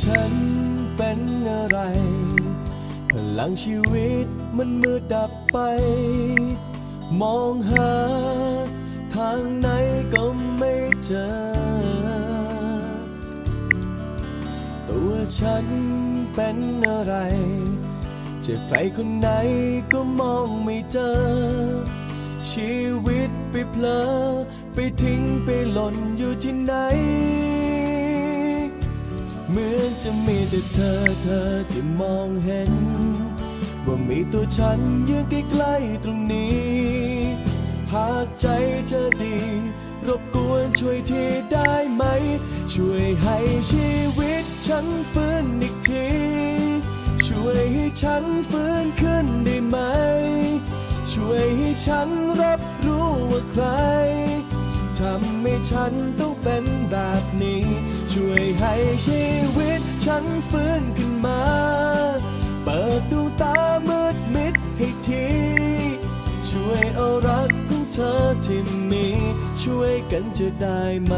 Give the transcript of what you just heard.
ฉันเป็นอะไร พลังชีวิตมันมืดดับไป มองหา ทางไหนก็ไม่เจอ ตัวฉันเป็นอะไร เจะใครคนไหนก็มองไม่เจอ ชีวิตไปเพลอ ไปทิ้งไปหล่นอยู่ที่ไหน มีแต่เธอเธอที่มองเห็น ว่ามีตัวฉันยืนใกล้ๆตรงนี้ หากใจเธอดี รบกวนช่วยทีได้ไหม ช่วยให้ชีวิตฉันฟื้นอีกที ช่วยให้ฉันฟื้นขึ้นได้ไหม ช่วยให้ฉันรับรู้ว่าใครทำให้ฉันต้องเป็นแบบนี้ ช่วยให้ชีวิตฉันฟื้นขึ้นมา เปิดดวงตามืดมิดให้ที ช่วยเอารักของเธอที่มี ช่วยกันจะได้ไหม